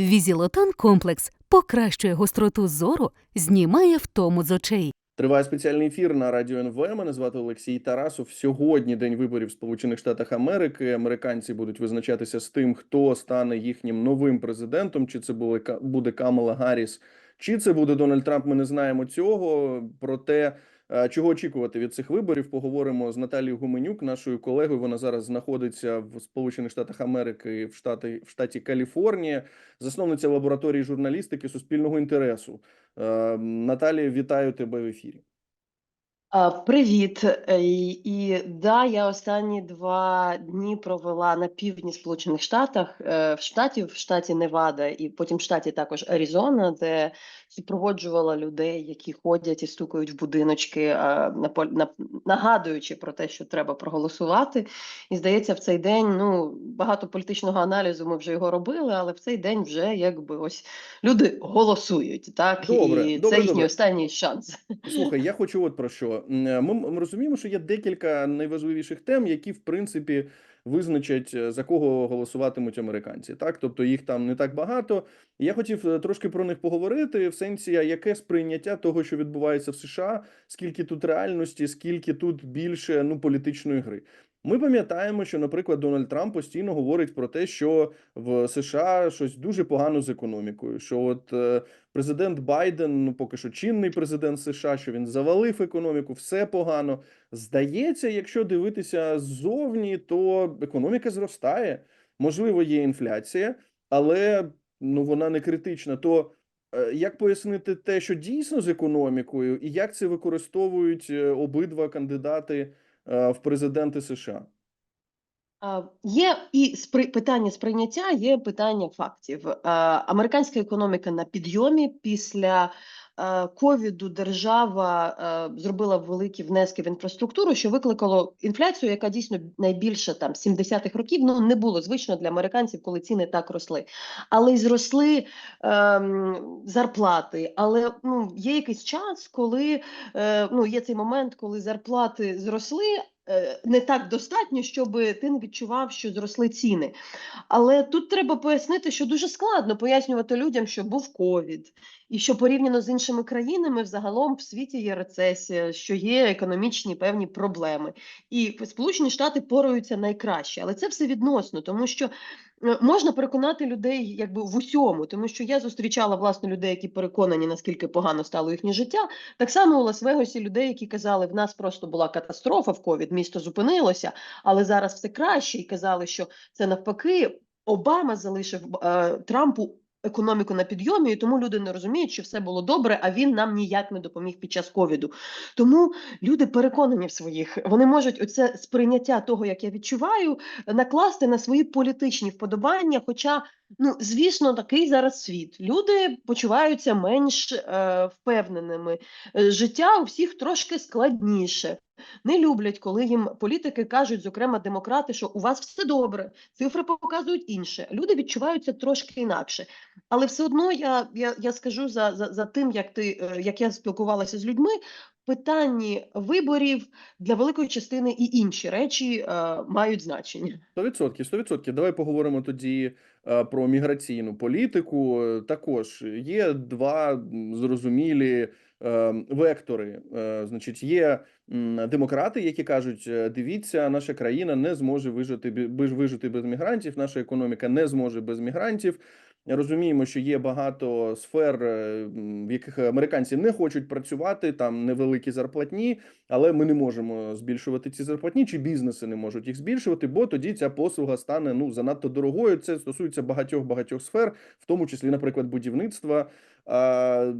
Візілотон комплекс покращує гостроту зору, знімає втому з очей. Триває спеціальний ефір на радіо НВ. Мене звати Олексій Тарасов. Сьогодні день виборів в Сполучених Штатах Америки. Американці будуть визначатися з тим, хто стане їхнім новим президентом. Чи це буде Камала Гарріс, чи це буде Дональд Трамп. Ми не знаємо цього. Проте чого очікувати від цих виборів, поговоримо з Наталією Гуменюк, нашою колегою. Вона зараз знаходиться в Сполучених Штатах Америки в штаті в штаті Каліфорнія, засновниця лабораторії журналістики суспільного інтересу. Е, Наталія, вітаю тебе в ефірі. Привіт. Е, І, і да, я останні два дні провела на півдні Сполучених Штатах, е, в штаті, в штаті Невада, і потім в штаті також Аризона, де супроводжувала людей, які ходять і стукають в будиночки, а, на- нагадуючи про те, що треба проголосувати. І здається, в цей день ну багато політичного аналізу ми вже його робили, але в цей день вже якби ось люди голосують, так Добре, і добре, це їхній добре. останній шанс. Слухай, я хочу от про що. Ми, ми розуміємо, що є декілька найважливіших тем, які в принципі визначать е, за кого голосуватимуть американці. Так, тобто їх там не так багато. Я хотів е, трошки про них поговорити в сенсі, яке сприйняття того, що відбувається в США, скільки тут реальності, скільки тут більше ну політичної гри. Ми пам'ятаємо, що, наприклад, Дональд Трамп постійно говорить про те, що в США щось дуже погано з економікою. Що от е, президент Байден, ну поки що чинний президент США, що він завалив економіку, все погано. Здається, якщо дивитися ззовні, то економіка зростає. Можливо, є інфляція, але ну вона не критична. То е, як пояснити те, що дійсно з економікою, і як це використовують е, обидва кандидати в президенти США? Є і спри... питання сприйняття, є питання фактів. Американська економіка на підйомі після е, ковіду держава е, зробила великі внески в інфраструктуру, що викликало інфляцію, яка дійсно найбільше там 70-х років ну не було звично для американців, коли ціни так росли. Але й зросли ем, зарплати. Але ну є якийсь час, коли е, ну є цей момент, коли зарплати зросли е, не так достатньо, щоб ти не відчував, що зросли ціни. Але тут треба пояснити, що дуже складно пояснювати людям, що був ковід, і що порівняно з іншими країнами, взагалом в світі є рецесія, що є економічні певні проблеми. І Сполучені Штати пораються найкраще, але це все відносно, тому що е, можна переконати людей якби в усьому, тому що я зустрічала власне людей, які переконані, наскільки погано стало їхнє життя. Так само у Лас-Вегасі людей, які казали, в нас просто була катастрофа в ковід, місто зупинилося, але зараз все краще, і казали, що це навпаки. Обама залишив е, Трампу економіку на підйомі, і тому люди не розуміють, що все було добре, а він нам ніяк не допоміг під час ковіду. Тому люди переконані в своїх, вони можуть оце сприйняття того, як я відчуваю, накласти на свої політичні вподобання. Хоча, ну звісно, такий зараз світ. Люди почуваються менш е, впевненими. Е, Життя у всіх трошки складніше. Не люблять, коли їм політики кажуть, зокрема демократи, що у вас все добре, цифри показують інше. Люди відчуваються трошки інакше. Але все одно я, я, я скажу за, за, за тим, як ти е, як я спілкувалася з людьми. Питанні виборів для великої частини і інші речі е, мають значення. 100%, 100%. Давай поговоримо тоді е, про міграційну політику. Також є два зрозумілі е, вектори. Е, Значить, є демократи, які кажуть: е, дивіться, наша країна не зможе вижити вижити без мігрантів, наша економіка не зможе без мігрантів. Розуміємо, що є багато сфер, е, в яких американці не хочуть працювати, там невеликі зарплатні, але ми не можемо збільшувати ці зарплатні, чи бізнеси не можуть їх збільшувати, бо тоді ця послуга стане ну занадто дорогою. Це стосується багатьох багатьох сфер, в тому числі, наприклад, будівництва.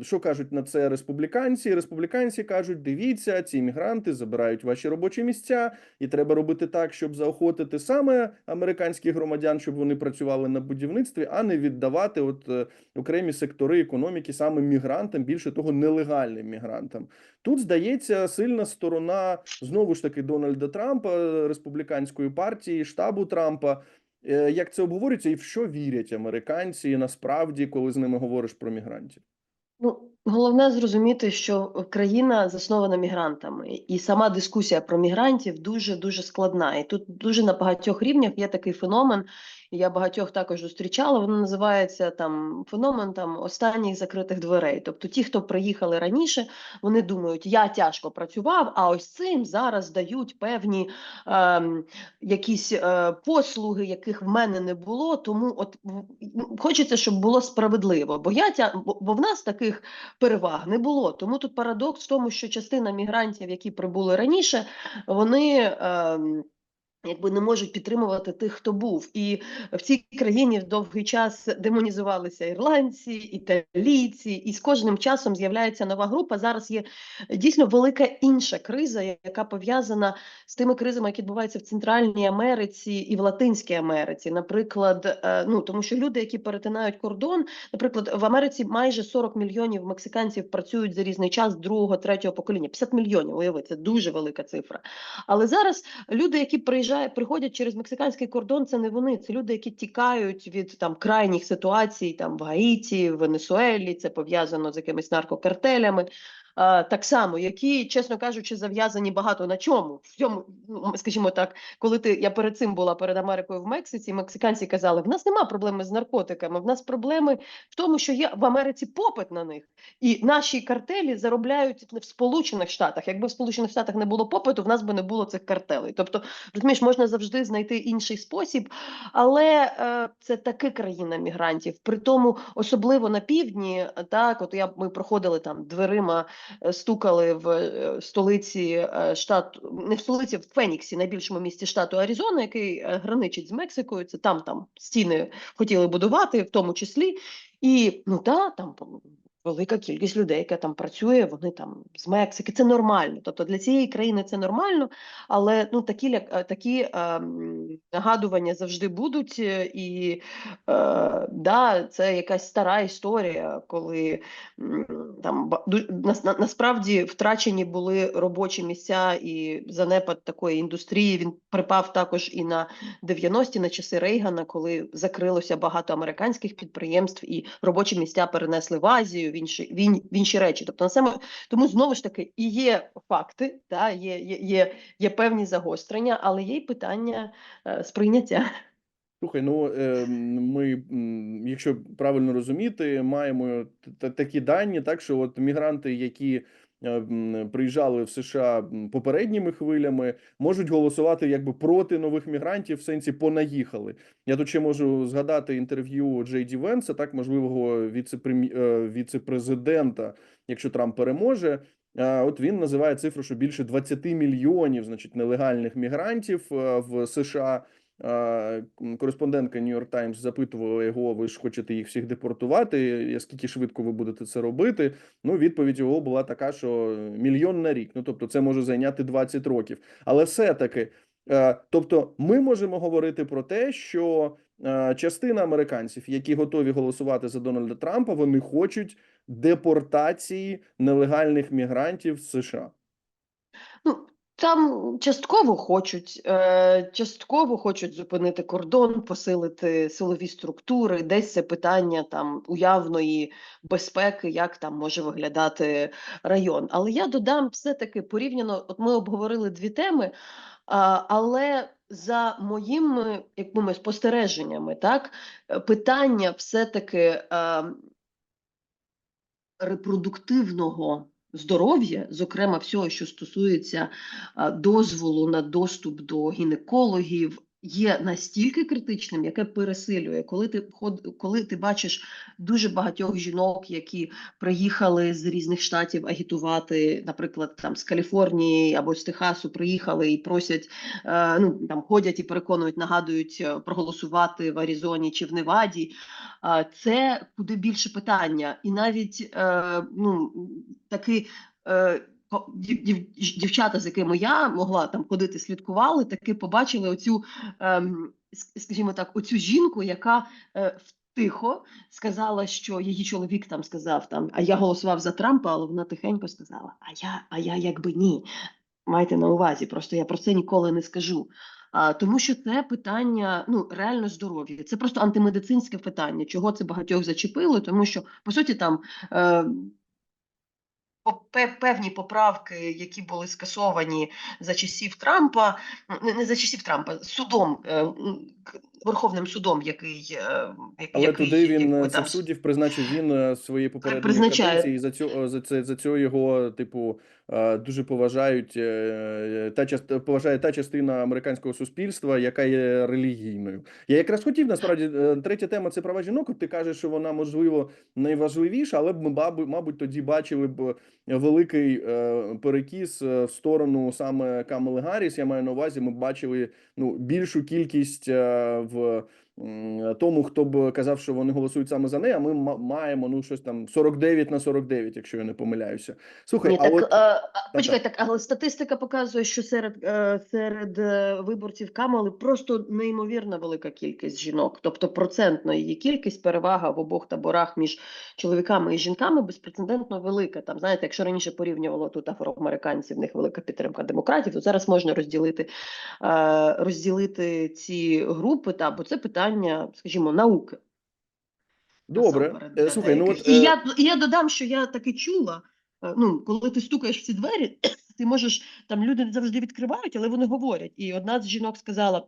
Що кажуть на це республіканці? Республіканці кажуть: дивіться, ці іммігранти забирають ваші робочі місця, і треба робити так, щоб заохотити саме американських громадян, щоб вони працювали на будівництві, а не віддавати от е, окремі сектори економіки саме мігрантам, більше того, нелегальним мігрантам. Тут здається сильна сторона знову ж таки Дональда Трампа, республіканської партії, штабу Трампа. Е, Як це обговорюється, і в що вірять американці насправді, коли з ними говориш про мігрантів? Ну, головне зрозуміти, що країна заснована мігрантами, і сама дискусія про мігрантів дуже дуже складна. І тут дуже на багатьох рівнях є такий феномен, я багатьох також зустрічала. Воно називається там феномен там останніх закритих дверей. Тобто, ті, хто приїхали раніше, вони думають, я тяжко працював, а ось цим зараз дають певні ем, якісь е, послуги, яких в мене не було. Тому от хочеться, щоб було справедливо. Бо я тя, бо, в нас таких переваг не було. Тому тут парадокс в тому, що частина мігрантів, які прибули раніше, вони. ем, Якби не можуть підтримувати тих, хто був, і в цій країні довгий час демонізувалися ірландці, італійці, і з кожним часом з'являється нова група. Зараз є дійсно велика інша криза, яка пов'язана з тими кризами, які відбуваються в Центральній Америці і в Латинській Америці. Наприклад, е, ну тому що люди, які перетинають кордон, наприклад, в Америці майже 40 мільйонів мексиканців працюють за різний час другого, третього покоління. 50 мільйонів, уяви, це дуже велика цифра. Але зараз люди, які приїжджають, приходять через мексиканський кордон, це не вони, це люди, які тікають від там крайніх ситуацій, там в Гаїті, в Венесуелі, це пов'язано з якимись наркокартелями. Так само, які, чесно кажучи, зав'язані багато на чому. В цьому, ну, скажімо так, коли ти я перед цим була перед Америкою в Мексиці, мексиканці казали: в нас нема проблеми з наркотиками, в нас проблеми в тому, що є в Америці попит на них, і наші картелі заробляють в Сполучених Штатах. Якби в Сполучених Штатах не було попиту, в нас би не було цих картелей. Тобто, розумієш, можна завжди знайти інший спосіб, але е, це таки країна мігрантів. При тому, особливо на півдні, так от я ми проходили там дверима, стукали в е, столиці е, штату, не в столиці, в Феніксі, найбільшому місті штату Аризона, який е, граничить з Мексикою. Це там там стіни хотіли будувати, в тому числі. І ну да, там велика кількість людей, яка там працює, вони там з Мексики. Це нормально. Тобто для цієї країни це нормально, але ну такі е, такі ем, нагадування завжди будуть. е, І е, да, це якась стара історія, коли там на, насправді втрачені були робочі місця і занепад такої індустрії. Він припав також і на 90-ті, на часи Рейгана, коли закрилося багато американських підприємств, і робочі місця перенесли в Азію, інші, в ін- в інші речі. Тобто, на саме тому знову ж таки і є факти, та є, є, є, є певні загострення, але є й питання е, сприйняття. Слухай, ну е, ми, якщо правильно розуміти, маємо такі дані, так що от мігранти, які приїжджали в США попередніми хвилями, можуть голосувати якби проти нових мігрантів, в сенсі понаїхали. Я тут ще можу згадати інтерв'ю Джей Ді Венса, так можливого е, віцепрезидента, якщо Трамп переможе. От він називає цифру, що більше 20 мільйонів, значить, нелегальних мігрантів е, в США. Кореспондентка New York Times запитувала його: ви ж хочете їх всіх депортувати? Скільки швидко ви будете це робити? Ну, відповідь його була така, що мільйон на рік. Ну тобто, це може зайняти 20 років. Але все-таки, е, тобто, ми можемо говорити про те, що е, частина американців, які готові голосувати за Дональда Трампа, вони хочуть депортації нелегальних мігрантів з США. Ну, там частково хочуть, е, частково хочуть зупинити кордон, посилити силові структури, десь це питання там уявної безпеки, як там може виглядати район. Але я додам все-таки порівняно, от ми обговорили дві теми, а, але за моїми якими спостереженнями, так, питання все-таки е, репродуктивного здоров'я, зокрема всього, що стосується дозволу на доступ до гінекологів, є настільки критичним, яке пересилює, коли ти коли ти бачиш дуже багатьох жінок, які приїхали з різних штатів агітувати, наприклад, там з Каліфорнії або з Техасу, приїхали і просять, е, ну там ходять і переконують, нагадують е, проголосувати в Аризоні чи в Неваді. А, Це куди більше питання, і навіть е, ну таки. Дівчата, з якими я могла там ходити, слідкували, таки побачили оцю, ем, скажімо так, оцю жінку, яка е, тихо сказала, що її чоловік там сказав там, а я голосував за Трампа, але вона тихенько сказала: А я, а я якби ні. Майте на увазі, просто я про це ніколи не скажу. А, тому що це питання ну реально здоров'я. Це просто антимедицинське питання. Чого це багатьох зачепило? Тому що по суті там. Е, певні поправки, які були скасовані за часів Трампа, не, за часів Трампа, судом е, Верховним судом, який, е, Але який, туди він якби, е, цих суддів призначив він е, своєї попередньої призначає. каденції. І за цього за це за цього його типу е, дуже поважають е, та част поважає та частина американського суспільства, яка є релігійною. Я якраз хотів насправді е, третя тема це права жінок. Ти кажеш, що вона можливо найважливіша, але б ми мабуть, мабуть тоді бачили б великий е, перекіс е, в сторону саме Камали Гарріс. Я маю на увазі, ми б бачили ну більшу кількість е, в м, тому, хто б казав, що вони голосують саме за неї, а ми ма- маємо ну щось там 49 на 49, якщо я не помиляюся. Слухай, Ні, а так, от е, а, почекай, так, але статистика показує, що серед, е, серед е, виборців Камали просто неймовірно велика кількість жінок. Тобто процентно її кількість, перевага в обох таборах між чоловіками і жінками безпрецедентно велика. Там, знаєте, якщо раніше порівнювало тут афроамериканців, в них велика підтримка демократів, то зараз можна розділити, розділити ці групи, та, бо це питання, скажімо, науки. добре, Е, слухай, ну от і е, я і я додам, що я таки чула. е, Ну, коли ти стукаєш в ці двері, ти можеш там люди не завжди відкривають, але вони говорять. І одна з жінок сказала.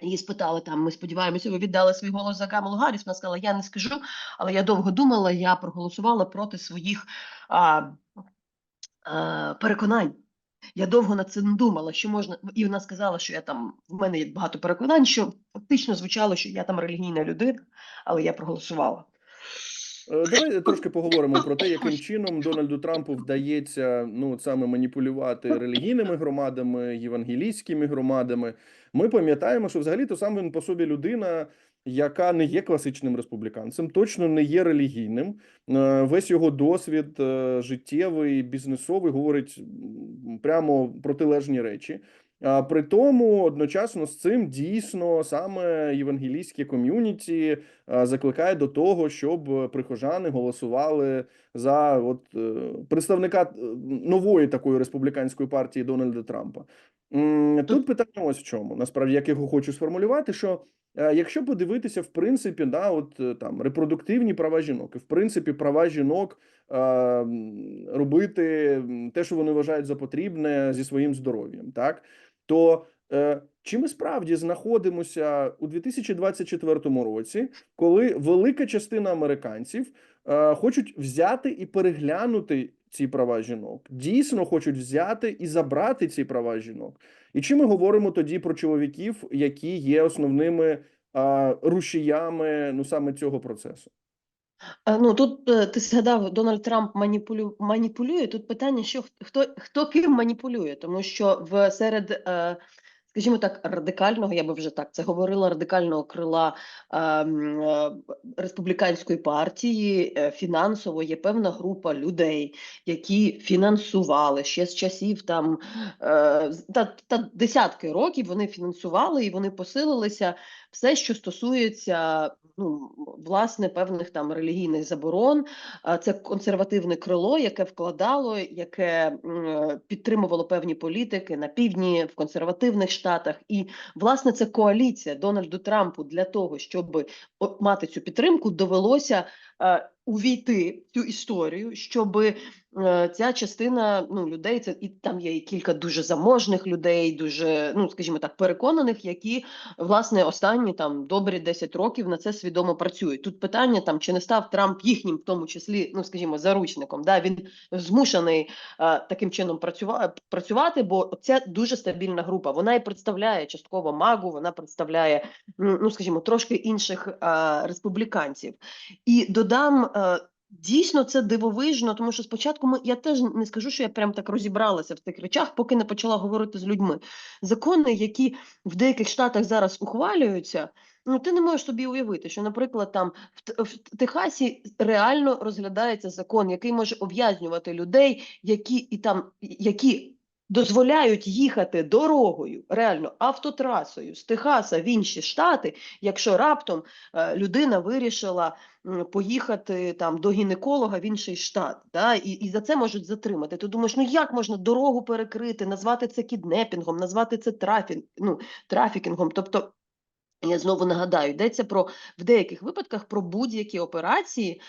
Її спитали там, ми сподіваємося, ви віддали свій голос за Камалу Гарріс. Вона сказала, я не скажу, але я довго думала, я проголосувала проти своїх а, а, переконань. Я довго над цим думала, що можна, і вона сказала, що я там в мене є багато переконань, що фактично звучало, що я там релігійна людина, але я проголосувала. Е, Давай трошки поговоримо про те, яким чином Дональду Трампу вдається ну саме маніпулювати релігійними громадами, євангелійськими громадами. Ми пам'ятаємо, що взагалі то сам він по собі людина, яка не є класичним республіканцем, точно не є релігійним. Е, Весь його досвід е, життєвий, бізнесовий говорить прямо протилежні речі. А при тому одночасно з цим дійсно саме євангелійське ком'юніті закликає до того, щоб прихожани голосували за от е, представника е, нової такої республіканської партії Дональда Трампа. Тут питання ось в чому. Насправді, як його хочу сформулювати, що е, якщо подивитися, в принципі, да, от там репродуктивні права жінок, і в принципі права жінок робити те, що вони вважають за потрібне зі своїм здоров'ям, так то е, чи ми справді знаходимося у 2024 році, коли велика частина американців е, хочуть взяти і переглянути ці права жінок, дійсно хочуть взяти і забрати ці права жінок. І чи ми говоримо тоді про чоловіків, які є основними е, рушіями ну саме цього процесу? Ну тут е, ти згадав, Дональд Трамп маніпулю... маніпулює. Тут питання, що хто, хто ким маніпулює, тому що в серед, е, скажімо так, радикального, я би вже так це говорила, радикального крила е, м, е, республіканської партії е, фінансово є певна група людей, які фінансували ще з часів там е, та, та десятки років вони фінансували і вони посилилися все, що стосується ну, власне певних там релігійних заборон. Це консервативне крило, яке вкладало, яке підтримувало певні політики на півдні в консервативних штатах. І власне це коаліція Дональду Трампу для того, щоб мати цю підтримку, довелося увійти цю історію, щоб ця частина ну, людей, це і там є і кілька дуже заможних людей, дуже, ну скажімо так, переконаних, які власне останні там добрі 10 років на це свідомо працюють. Тут питання там чи не став Трамп їхнім, в тому числі, ну скажімо, заручником. Да, він змушений е, таким чином працювати, бо це дуже стабільна група. Вона і представляє частково магу, вона представляє, ну скажімо, трошки інших е, республіканців. І додам. е, Дійсно, це дивовижно, тому що спочатку ми я теж не скажу, що я прям так розібралася в цих речах, поки не почала говорити з людьми. Закони, які в деяких штатах зараз ухвалюються, ну ти не можеш собі уявити, що, наприклад, там в, в Техасі реально розглядається закон, який може ув'язнювати людей, які і там які. Дозволяють їхати дорогою, реально автотрасою з Техаса в інші штати, якщо раптом е, людина вирішила поїхати там до гінеколога в інший штат, да, і, і за це можуть затримати. Ти думаєш, ну як можна дорогу перекрити, назвати це кіднепінгом, назвати це трафін, ну, трафікінгом. Тобто Я знову нагадаю, йдеться про в деяких випадках про будь-які операції,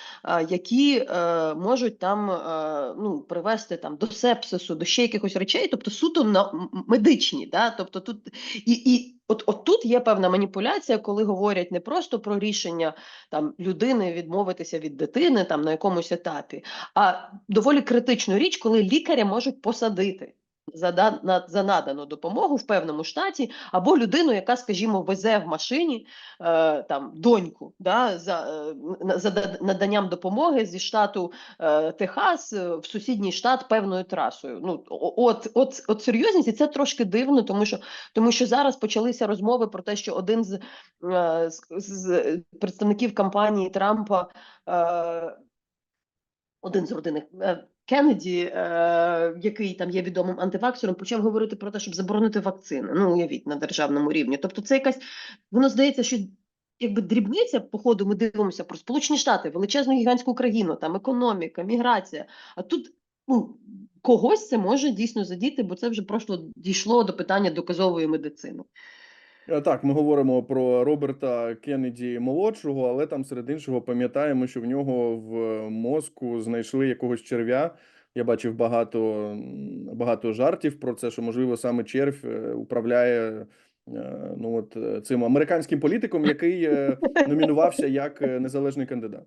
які е, можуть там е, ну, привести там до сепсису, до ще якихось речей, тобто суто на медичні. Да? Тобто тут і, і от, от тут є певна маніпуляція, коли говорять не просто про рішення там людини відмовитися від дитини там на якомусь етапі, а доволі критичну річ, коли лікаря можуть посадити. За, на, за надану допомогу в певному штаті, або людину, яка, скажімо, везе в машині е, там доньку да, за, е, за наданням допомоги зі штату е, Техас е, в сусідній штат певною трасою. Ну от, от, от серйозність, і це трошки дивно, тому що тому що зараз почалися розмови про те, що один з, е, з, з представників кампанії Трампа. Е, один з родини е, Кеннеді, е, який там є відомим антиваксером, почав говорити про те, щоб заборонити вакцини. Ну, уявіть на державному рівні. Тобто, це якась воно здається, що якби дрібниця, по ходу ми дивимося про Сполучені Штати, величезну гігантську країну, там економіка, міграція. А тут ну, когось це може дійсно задіти, бо це вже просто дійшло до питання доказової медицини. Е, Так, ми говоримо про Роберта Кеннеді молодшого, але там серед іншого пам'ятаємо, що в нього в мозку знайшли якогось черв'я. Я бачив багато, багато жартів про це, що можливо саме червь е, управляє е, ну от цим американським політиком, який номінувався як незалежний кандидат.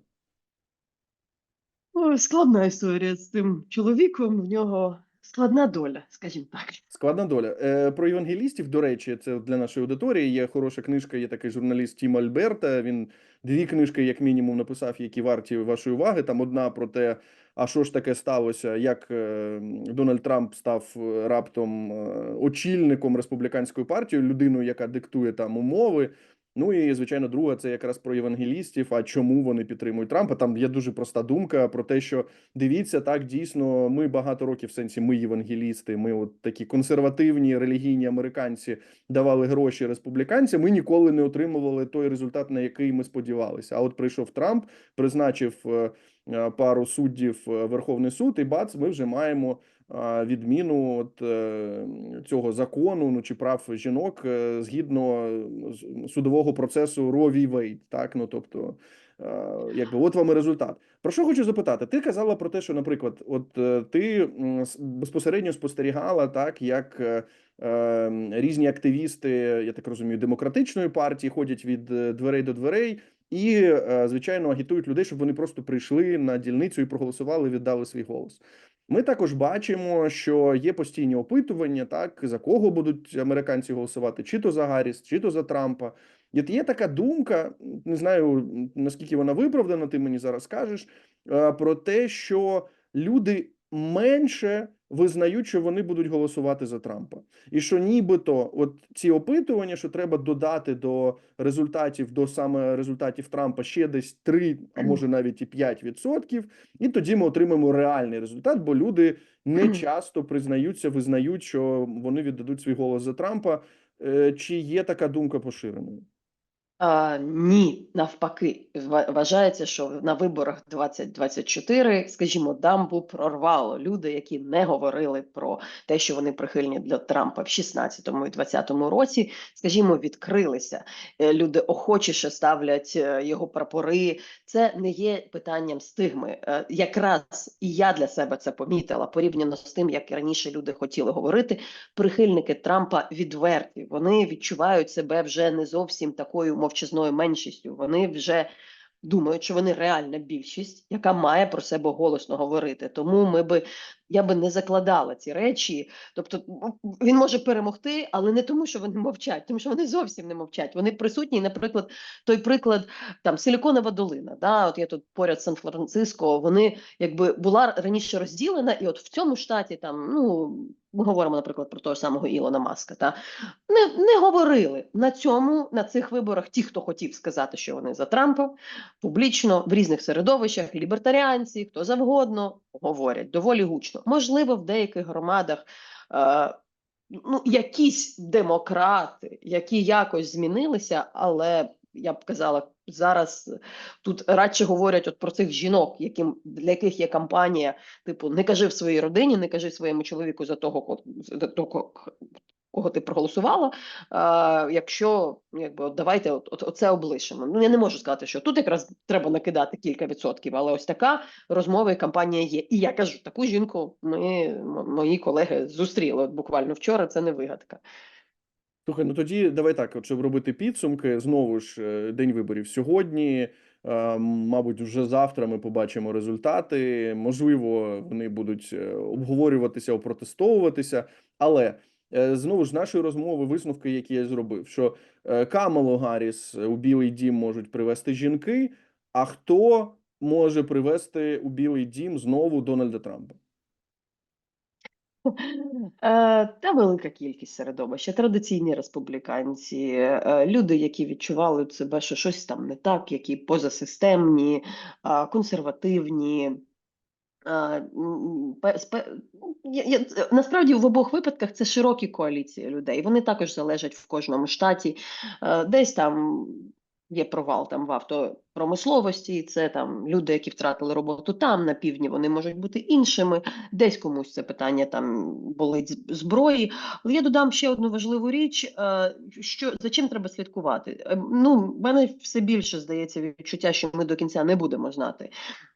Складна історія з цим чоловіком. В нього складна доля, скажімо так. Складна доля. Е, про євангелістів, до речі, це для нашої аудиторії. Є хороша книжка, є такий журналіст Тім Альберта. Він дві книжки, як мінімум, написав, які варті вашої уваги. Там одна про те, а що ж таке сталося, як е, Дональд Трамп став е, раптом е, очільником республіканської партії, людиною, яка диктує там умови. Ну і звичайно, друга це якраз про євангелістів. А чому вони підтримують Трампа? Там є дуже проста думка про те, що дивіться, так дійсно, ми багато років в сенсі, ми євангелісти, ми от такі консервативні релігійні американці давали гроші республіканцям. Ми ніколи не отримували той результат, на який ми сподівалися. А от прийшов Трамп, призначив е, е, пару суддів е, Верховний суд, і бац, ми вже маємо відміну от, е, цього закону ну чи прав жінок е, згідно судового процесу Ро Ві Вейд. Так, ну тобто, якби от вам і результат. Про що хочу запитати? Ти казала про те, що, наприклад, от е, ти безпосередньо спостерігала так, як е, е, різні активісти, я так розумію, демократичної партії ходять від дверей до дверей. І, звичайно, агітують людей, щоб вони просто прийшли на дільницю і проголосували, віддали свій голос. Ми також бачимо, що є постійні опитування, так за кого будуть американці голосувати, чи то за Гарріс, чи то за Трампа. І є така думка, не знаю наскільки вона виправдана, ти мені зараз скажеш, е, про те, що люди менше визнають, що вони будуть голосувати за Трампа, і що нібито, от ці опитування, що треба додати до результатів, до саме результатів Трампа ще десь 3, а може навіть і 5 відсотків, і тоді ми отримаємо реальний результат, бо люди не часто признаються, визнають, що вони віддадуть свій голос за Трампа. Е, Чи є така думка поширеною? Ні, навпаки, вважається, що на виборах 2024, скажімо, дамбу прорвало люди, які не говорили про те, що вони прихильні для Трампа в 16-му і 20-му році, скажімо, відкрилися. Е, Люди охочіше ставлять е, його прапори. Це не є питанням стигми. Е, Якраз і я для себе це помітила порівняно з тим, як раніше люди хотіли говорити. Прихильники Трампа відверті. Вони відчувають себе вже не зовсім такою мовчазною меншістю. Вони вже думають, що вони реальна більшість, яка має про себе голосно говорити. Тому ми би я би не закладала ці речі. Тобто він може перемогти, але не тому, що вони мовчать, тому що вони зовсім не мовчать. Вони присутні, наприклад, той приклад там Силіконова долина. Да, от я тут поряд Сан-Франциско. Вони якби була раніше розділена, і от в цьому штаті там ну. Ми говоримо, наприклад, про того самого Ілона Маска. Та не, не говорили на цьому на цих виборах. Ті, хто хотів сказати, що вони за Трампа, публічно в різних середовищах, лібертаріанці, хто завгодно говорять доволі гучно. Можливо, в деяких громадах е, ну, якісь демократи, які якось змінилися, але я б казала, зараз тут радше говорять от про цих жінок, яким для яких є кампанія, типу, не кажи в своїй родині, не кажи своєму чоловіку за того, за того, кого ти проголосувала. А, якщо ну, якби от давайте от, от, оце облишимо. Ну я не можу сказати, що тут якраз треба накидати кілька відсотків, але ось така розмова і кампанія є. І я кажу, таку жінку ми мої колеги зустріли от буквально вчора. Це не вигадка. Слухай, ну тоді давай так, щоб робити підсумки, знову ж е, день виборів сьогодні. е, Мабуть, вже завтра ми побачимо результати. Можливо, вони будуть е, обговорюватися, опротестовуватися. Але е, знову ж нашої розмови, висновки, які я зробив, що е, Камалу Гарріс у Білий Дім можуть привести жінки. А хто може привести у Білий Дім знову Дональда Трампа? Е, Та велика кількість середовища, традиційні республіканці, е, люди, які відчували себе, що щось там не так, які позасистемні, консервативні. Насправді в обох випадках це широкі коаліції людей. Вони також залежать в кожному штаті. Е, Десь там є провал там в автопромисловості, це там люди, які втратили роботу там, на півдні, вони можуть бути іншими. Десь комусь це питання там болить зброї. Але я додам ще одну важливу річ: е, що за чим треба слідкувати. Е, Ну, мене все більше здається відчуття, що ми до кінця не будемо знати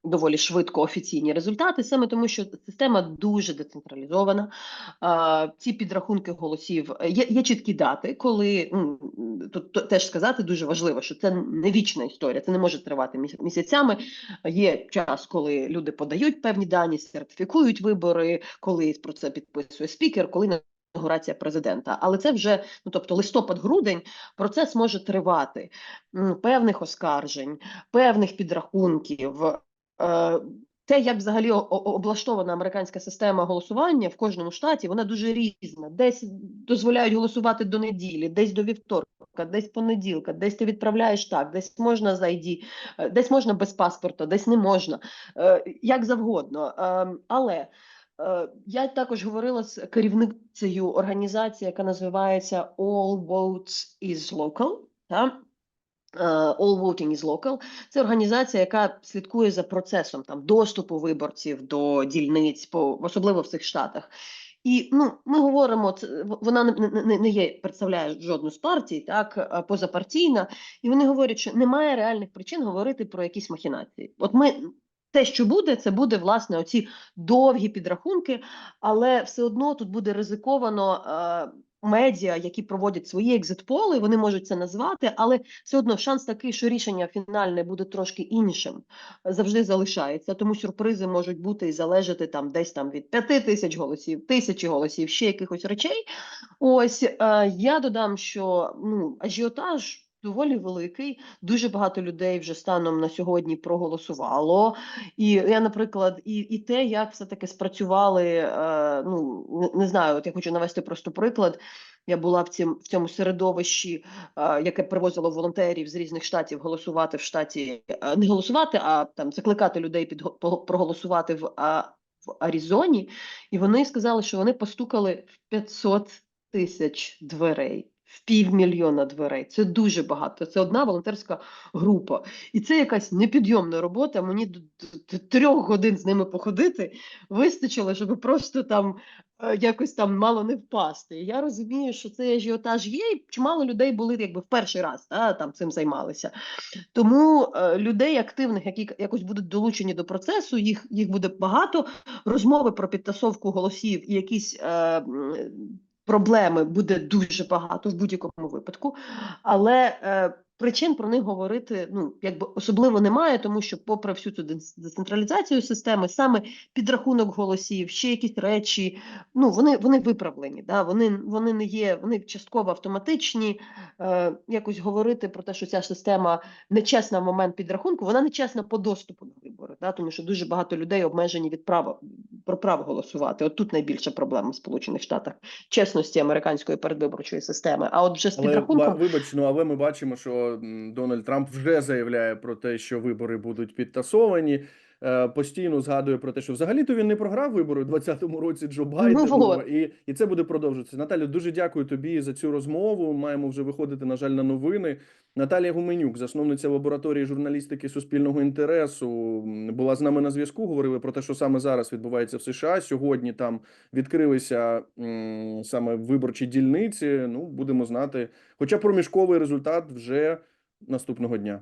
доволі швидко офіційні результати, саме тому, що система дуже децентралізована. Ці підрахунки голосів е, є, є чіткі дати, коли тут теж сказати дуже важливо, що це не вічна історія, це не може тривати місяцями. Є час, коли люди подають певні дані, сертифікують вибори, коли про це підписує спікер, коли інаугурація президента. Але це вже ну тобто листопад-грудень процес може тривати певних оскаржень, певних підрахунків. Те, як взагалі облаштована американська система голосування в кожному штаті, вона дуже різна. Десь дозволяють голосувати до неділі, десь до вівторка, десь понеділка, десь ти відправляєш так, десь можна з ID, е, десь можна без паспорта, десь не можна, е, як завгодно. Ем, Але е, я також говорила з керівницею організації, яка називається All Votes is Local. Та? Е, All Voting is Local. Це організація, яка слідкує за процесом там доступу виборців до дільниць, по особливо в цих штатах. І ну, ми говоримо, це вона не, не- не, є, представляє жодну з партій, так позапартійна, і вони говорять, що немає реальних причин говорити про якісь махінації. От ми те, що буде, це буде власне оці довгі підрахунки, але все одно тут буде ризиковано. Е, Медіа, які проводять свої екзит-поли, вони можуть це назвати, але все одно шанс такий, що рішення фінальне буде трошки іншим, завжди залишається. Тому сюрпризи можуть бути і залежати там десь там від п'яти тисяч голосів, тисячі голосів, ще якихось речей. Ось е, я додам, що ну ажіотаж. Доволі великий, дуже багато людей вже станом на сьогодні проголосувало. І я, наприклад, і, і те, як все-таки спрацювали, е, ну не, не знаю, от я хочу навести просто приклад. Я була в цім, в цьому середовищі, е, яке привозило волонтерів з різних штатів голосувати в штаті, е, не голосувати, а там закликати людей під проголосувати в, а, в Аризоні. І вони сказали, що вони постукали в 500 тисяч дверей. В півмільйона дверей. Це дуже багато. Це одна волонтерська група. І це якась непідйомна робота. Мені до, трьох годин з ними походити вистачило, щоб просто там е, якось там мало не впасти. Я розумію, що цей ажіотаж є, і чимало людей були якби в перший раз та, там цим займалися. Тому е, людей активних, які якось будуть долучені до процесу, їх, їх буде багато. Розмови про підтасовку голосів і якісь. Е, Проблеми буде дуже багато в будь-якому випадку, але е, причин про них говорити ну якби особливо немає, тому що, попри всю цю децентралізацію системи, саме підрахунок голосів, ще якісь речі, ну вони вони виправлені. Да? Вони вони не є, вони частково автоматичні. Е, якось говорити про те, що ця система нечесна в момент підрахунку, вона нечесна по доступу на вибори, да? тому що дуже багато людей обмежені від права про право голосувати. От тут найбільша проблема в Сполучених Штатах чесності американської передвиборчої системи. А от вже з Але підрахунком ба- вибач, ну але ми бачимо, що Дональд Трамп вже заявляє про те, що вибори будуть підтасовані. Е, постійно згадує про те, що взагалі-то він не програв вибори у 2020 році Джо Байдену, Ну, і, і це буде продовжуватися. Наталю, дуже дякую тобі за цю розмову. Маємо вже виходити, на жаль, на новини. Наталія Гуменюк, засновниця лабораторії журналістики суспільного інтересу, була з нами на зв'язку. Говорили про те, що саме зараз відбувається в США. Сьогодні там відкрилися м, саме виборчі дільниці. Ну, будемо знати. Хоча проміжковий результат вже наступного дня.